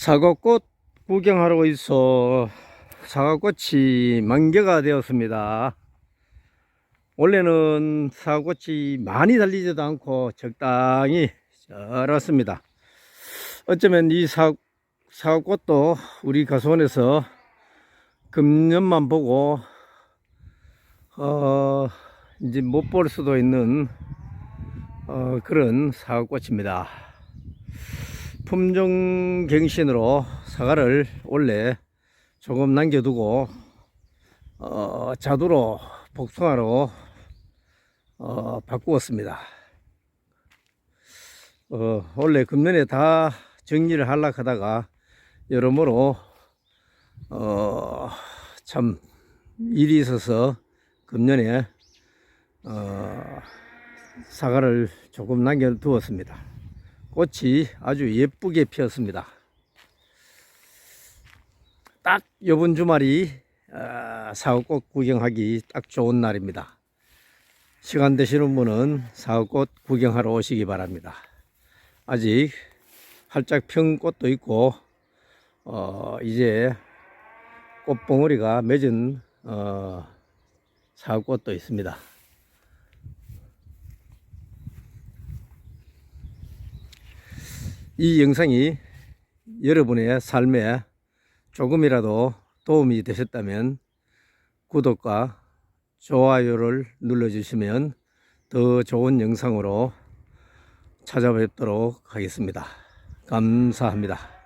사과꽃 구경하러 있어 사과꽃이 만개가 되었습니다. 원래는 사과꽃이 많이 달리지도 않고 적당히 자랐습니다. 어쩌면 이 사, 사과꽃도 우리 가수원에서 금년만 보고 어 이제 못 볼 수도 있는 어, 그런 사과꽃입니다. 품종 갱신으로 사과를 원래 조금 남겨두고 어, 자두로 복숭아로 어, 바꾸었습니다. 어, 원래 금년에 다 정리를 하려고 하다가 여러모로 어, 참 일이 있어서 금년에 어, 사과를 조금 남겨두었습니다. 꽃이 아주 예쁘게 피었습니다. 딱 이번 주말이 아, 사과꽃 구경하기 딱 좋은 날입니다. 시간 되시는 분은 사과꽃 구경하러 오시기 바랍니다. 아직 활짝 핀 꽃도 있고 어, 이제 꽃봉오리가 맺은 어, 사과꽃도 있습니다. 이 영상이 여러분의 삶에 조금이라도 도움이 되셨다면 구독과 좋아요를 눌러주시면 더 좋은 영상으로 찾아뵙도록 하겠습니다. 감사합니다.